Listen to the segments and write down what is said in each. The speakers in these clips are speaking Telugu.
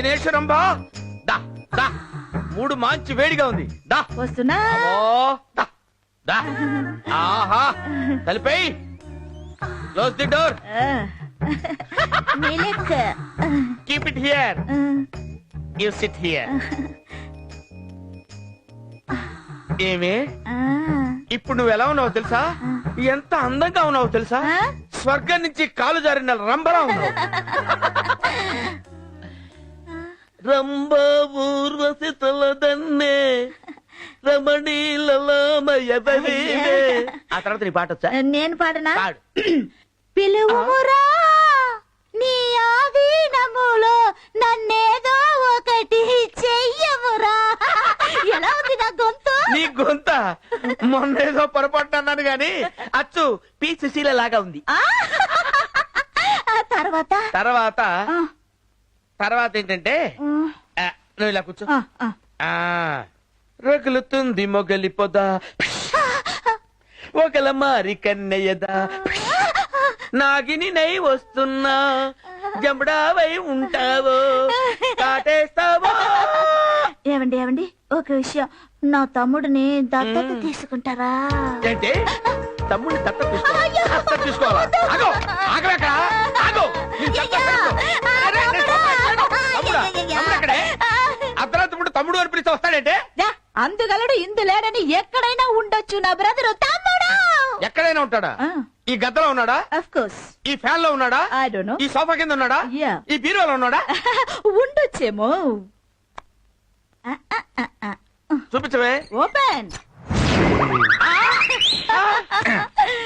చైనేశ్వరంబా దా దా. మూడు మంచి వేడిగా ఉంది. దా. వస్తున్నా. అమ్మో. దా దా. ఆహా. తలిపై క్లోజ్ ది డోర్ ఆ. మిల్క్ కీప్ ఇట్ హియర్ ఆ. యు సిట్ హియర్ ఏమే? ఆ. ఇప్పుడు నువ్వు ఎలా ఉన్నావు తెలుసా? ఎంత అందంగా ఉన్నావు తెలుసా? ఆ? స్వర్గం నుంచి కాలు జారిన రంబలా ఉన్నావు. రంభ ఊర్వశి తలదన్నే రమణీలమయదవే ఆ తర్వాత నీ పాట వచ్చా? నేను పాడనా? పాడు. పిలువుమురా నీ ఆధీనములో నన్నేదో ఒకటి చెయ్యమురా. ఎలా ఉంది నా గొంతు? నీ గొంత? మొన్నేదో పొరపాటు అన్నాను గాని అచ్చు పి సుశీల లాగా ఉంది. తర్వాత? తర్వాత? ఆ, తర్వాత ఏంటంటే ఆ, నువ్వు ఇలా కూర్చో. ఆ, రగులుతుంది మొగలి పొద. ఒకల మారి కన్నయ్యదా. నాగిని నై వస్తున్నా. జంబడావై ఉంటావో. కాటేస్తావో. ఏమండి ఏమండి ఒక విషయం. నా తమ్ముడిని దత్తత తీసుకుంటారా? ఏంటి? తమ్ముడిని దత్త తీసుకోవాలి? దత్త తీసుకోవాలా? ఆగో! ఆగలేక పిలిస్తే వస్తాడంటే? అందుగలడు ఇందు లేడని ఎక్కడైనా ఉండొచ్చు నా బ్రదరు తమ్ముడు! ఎక్కడైనా ఉంటాడా? ఈ గద్దలో ఉన్నాడా? కోర్స్ ఈ ఫ్యాన్లో ఉన్నాడా? ఐ డోంట్ నో ఈ సోఫా కింద ఉన్నాడా. ఈ బీరువాలో ఉన్నాడా? ఉండొచ్చేమో. చూపించవే. ఓపెన్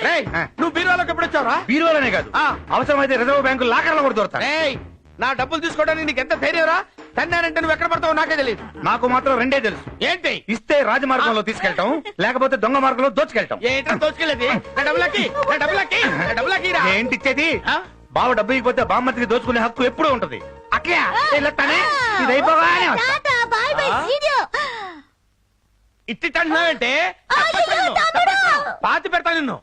రేయ్ నువ్వు బీరువాలోకి ఎప్పుడు వచ్చావురా బీరువాలనే కాదు. ఆ. అవసరమైతే రిజర్వ్ బ్యాంకు లాకర్లో కూడా దొరుకుతాయి. రేయ్ నా డబ్బులు తీసుకోవడానికి నీకు ఎంత ధైర్యంరా? తన్నానంటే నువ్వు ఎక్కడ పడతావో నాకే తెలియదు నాకు మాత్రం రెండే తెలుసు. ఏంటి? ఇస్తే రాజమార్గంలో తీసుకెళ్తాం లేకపోతే దొంగ మార్గంలో దోచుకెళ్తాం. ఏంట్రా దోచుకెళ్ళేది? నా డబ్బులకి నా డబ్బులకి నా డబ్బులకి రా. ఏంటి ఇచ్చేది? ఆ? బావ డబ్బు ఇకపోతే బామ్మతికి దోచుకునే హక్కు ఎప్పుడూ ఉంటది. ఇది అయిపోగానే వస్తా. యు ఇట్టి అంటున్నావంటే! పాతి పెడతా నిన్ను.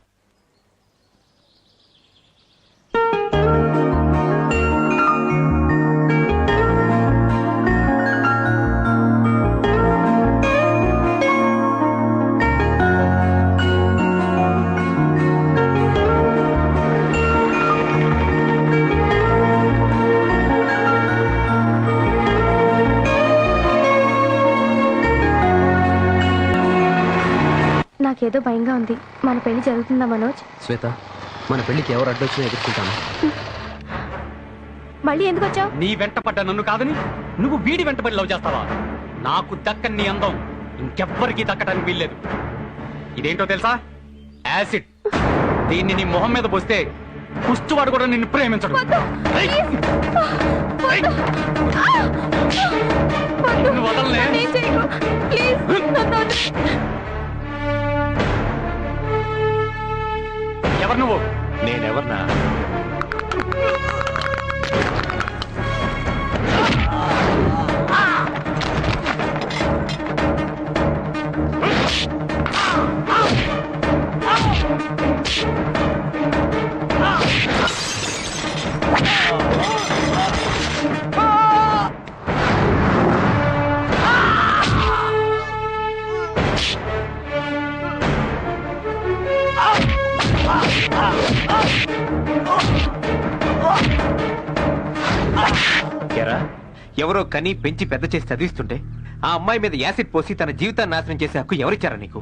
పెళ్ళి జరుగుతుందా మనోజ్? శ్వేత మన పెళ్ళికి ఎవరు అడ్డొచ్చినా ఎదుర్కొంటాను. మళ్ళీ ఎందుకు వచ్చావు? నీ వెంట పడ్డ నన్ను కాదని నువ్వు వీడి వెంటబడి లవ్ చేస్తావా? నాకు దక్కని నీ అందం ఇంకెవ్వరికీ దక్కడానికి వీల్లేదు. ఇదేంటో తెలుసా? యాసిడ్. దీన్ని నీ మొహం మీద పోస్తే కుష్టివాడు కూడా నిన్ను ప్రేమించడు. వదలనే. ఎవరు నువ్వు? నేనెవర్నా? ఎరా ఎవరో కని పెంచి పెద్ద చేసి చదివిస్తుంటే ఆ అమ్మాయి మీద యాసిడ్ పోసి తన జీవితాన్ని నాశనం చేసే హక్కు ఎవరిచ్చారా నీకు?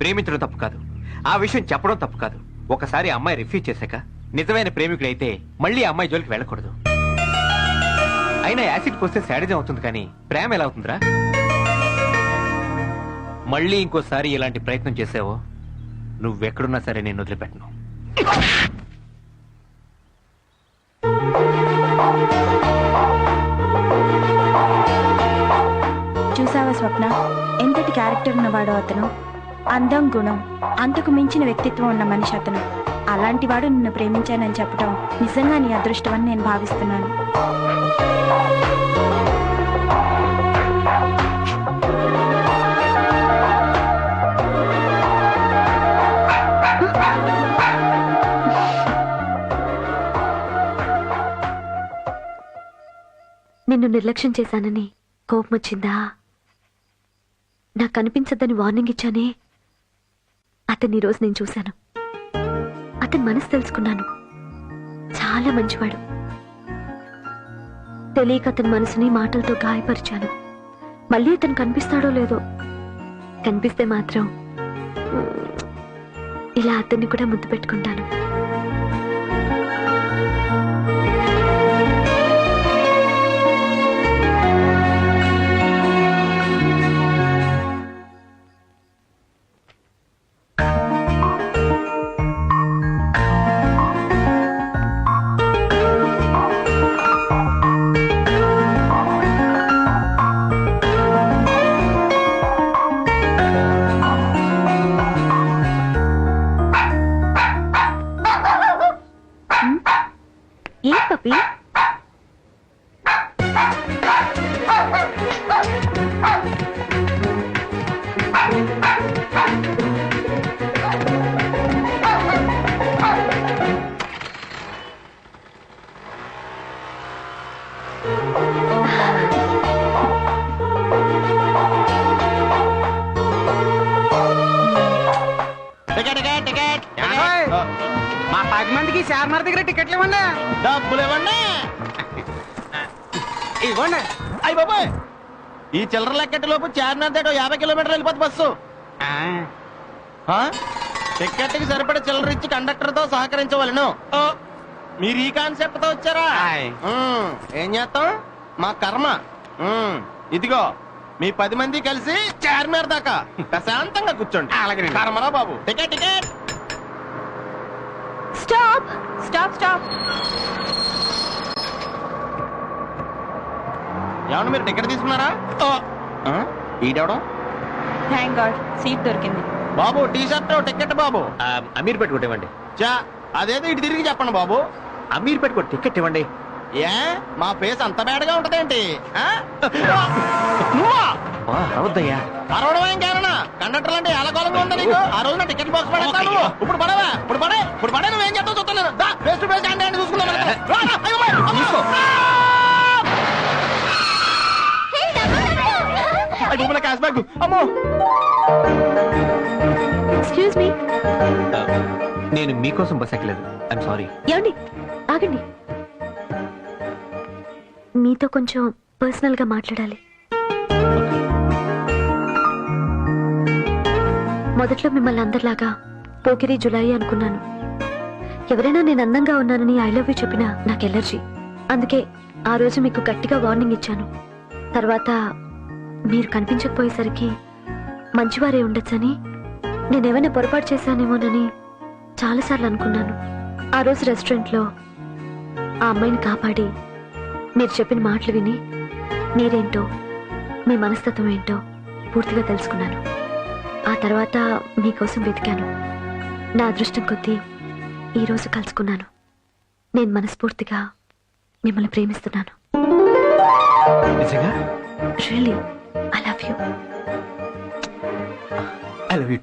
ప్రేమించడం తప్పు కాదు. ఆ విషయం చెప్పడం తప్పు కాదు. ఒకసారి ఆ అమ్మాయి రిఫ్యూజ్ చేశాక నిజమైన ప్రేమికుడైతే మళ్ళీ ఆ అమ్మాయి జోలికి వెళ్ళకూడదు. అయినా యాసిడ్ పోస్తే శాడిజం అవుతుంది కానీ ప్రేమ ఎలా అవుతుందిరా? మళ్ళీ ఇంకోసారి ఇలాంటి ప్రయత్నం చేసావో నువ్వెక్కడున్నా సరే నేను వదిలిపెట్టను. క్యారెక్టర్ ఉన్నవాడు అతను. అందం గుణం అంతకు మించిన వ్యక్తిత్వం ఉన్న మనిషి అతను. అలాంటి వాడు నిన్ను ప్రేమించానని చెప్పడం నిజంగా నీ అదృష్టం అని నేను భావిస్తున్నాను. నిన్ను నిర్లక్ష్యం చేశానని కోపం వచ్చిందా నాకు కనిపించద్దని వార్నింగ్ ఇచ్చానే? అతన్ని రోజు నేను చూశాను. అతని మనసు తెలుసుకున్నాను. చాలా మంచివాడు. తెలియక అతని మనసుని మాటలతో గాయపరిచాను. మళ్ళీ అతను కనిపిస్తాడో లేదో? కనిపిస్తే మాత్రం ఇలా అతన్ని కూడా ముద్దు పెట్టుకుంటాను. పది మందికి చార్మార్ దగ్గర టికెట్లు ఇవ్వండి. డబ్బులు ఇవ్వండి. ఇవ్వండి. అయ్యి బాబాయ్ ఈ చిల్లర లెక్కటి లోపు చార్మినార్ దాటో యాభై కిలోమీటర్లు వెళ్ళిపోతుంది బస్సు? టికెట్కి సరిపడే చిల్లర ఇచ్చి కండక్టర్తో సహకరించవలను. ఓ, మీరు ఈ కాన్సెప్ట్తో వచ్చారా ఏం చేస్తాం? మా కర్మ. ఇదిగో మీ పది మంది కలిసి చార్మినార్ దాకా ప్రశాంతంగా కూర్చోండి. అలాగేనండి. కర్మరా బాబు. Ticket ticket. Stop stop stop ఏమన్నా మీరు టికెట్ తీసుకున్నారా? ఈడెవడం థ్యాంక్ గాడ్ సీట్ దొరికింది. బాబు టీ షర్ట్ టికెట్ బాబు. అమీర్ పెట్టుకోటి ఇవ్వండి. చా అదేదో ఇటు తిరిగి చెప్పండి బాబు. అమీర్ పెట్టుకో టికెట్ ఇవ్వండి. ఏ? మా ఫేస్ అంత బేడగా ఉంటదేంటి? నువ్వా అరవడం ఏం కారణా. కండక్టర్ అంటే ఎలకోలంగా ఉందా నీకు? ఆ రోజు నా టికెట్ బాక్స్ పడేస్తాను నువ్వు ఇప్పుడు పడవా ఇప్పుడు పడే ఇప్పుడు నువ్వేం చూస్తాను దా అంటే చూసుకుందాం క్యాష్ అమ్మో. ఎక్స్క్యూజ్ మీ నేను మీకోసం బస్ ఎక్కలేదు. ఐఎమ్ సారీ ఏమండి ఆగండి. మీతో కొంచెం పర్సనల్గా మాట్లాడాలి. మొదట్లో మిమ్మల్ని అందరిలాగా పోకిరి జులాయి అనుకున్నాను. ఎవరైనా నేను అందంగా ఉన్నానని ఐ లవ్ యూ చెప్పినా నాకు ఎలర్జీ. అందుకే ఆ రోజు మీకు గట్టిగా వార్నింగ్ ఇచ్చాను. తర్వాత మీరు కనిపించకపోయేసరికి మంచివారే ఉండొచ్చని నేనేమైనా పొరపాటు చేశానేమోనని చాలాసార్లు అనుకున్నాను. ఆ రోజు రెస్టారెంట్లో ఆ అమ్మాయిని కాపాడి మీరు చెప్పిన మాటలు విని మీరేంటో మీ మనస్తత్వం ఏంటో పూర్తిగా తెలుసుకున్నాను. ఆ తర్వాత మీకోసం వెతికాను. నా అదృష్టం కొద్దీ ఈరోజు కలుసుకున్నాను. నేను మనస్ఫూర్తిగా మిమ్మల్ని ప్రేమిస్తున్నాను. Really I love you I love you